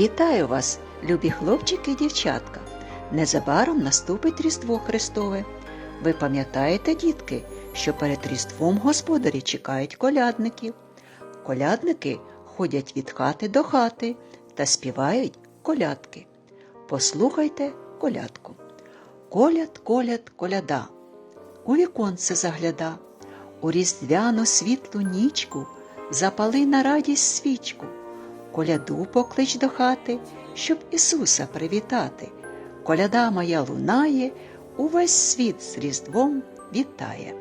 Вітаю вас, любі хлопчики і дівчатка. Незабаром наступить Різдво Христове. Ви пам'ятаєте, дітки, що перед Різдвом господарі чекають колядників. Колядники ходять від хати до хати та співають колядки. Послухайте колядку. Коляд, коляд, коляда. У віконце загляда, у різдвяну світлу нічку запали на радість свічку. Коляду поклич до хати, щоб Ісуса привітати. Коляда моя лунає, увесь світ з Різдвом вітає.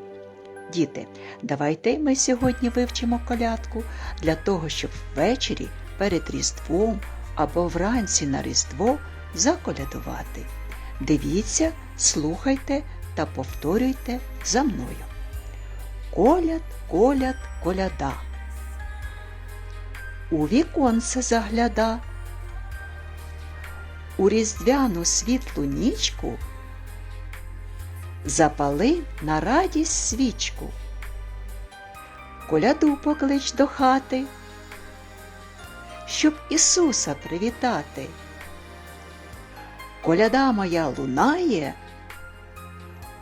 Діти, давайте ми сьогодні вивчимо колядку для того, щоб ввечері перед Різдвом або вранці на Різдво заколядувати. Дивіться, слухайте та повторюйте за мною. Коляд, коляд, коляда. У віконце загляда. У різдвяну світлу нічку запали на радість свічку. Коляду поклич до хати, щоб Ісуса привітати. Коляда моя лунає,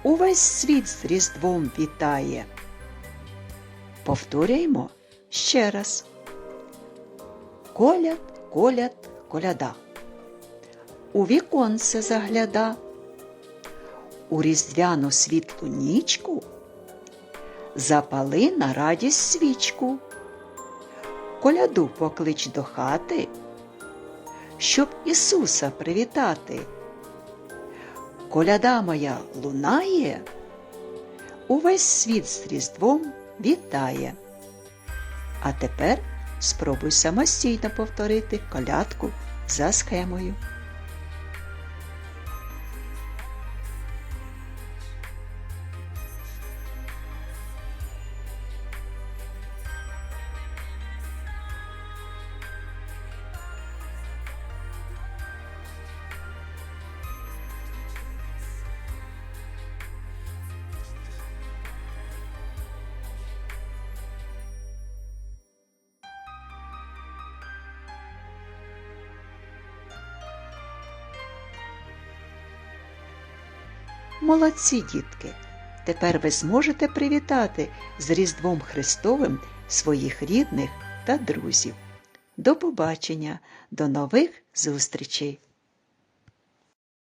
увесь світ з Різдвом вітає. Повторяємо ще раз. Коляд, коляд, коляда. У віконце загляда. У різдвяну світлу нічку запали на радість свічку. Коляду поклич до хати, щоб Ісуса привітати. Коляда моя лунає, увесь світ з Різдвом вітає. А тепер спробуй самостійно повторити колядку за схемою. Молодці, дітки! Тепер ви зможете привітати з Різдвом Христовим своїх рідних та друзів. До побачення, до нових зустрічей!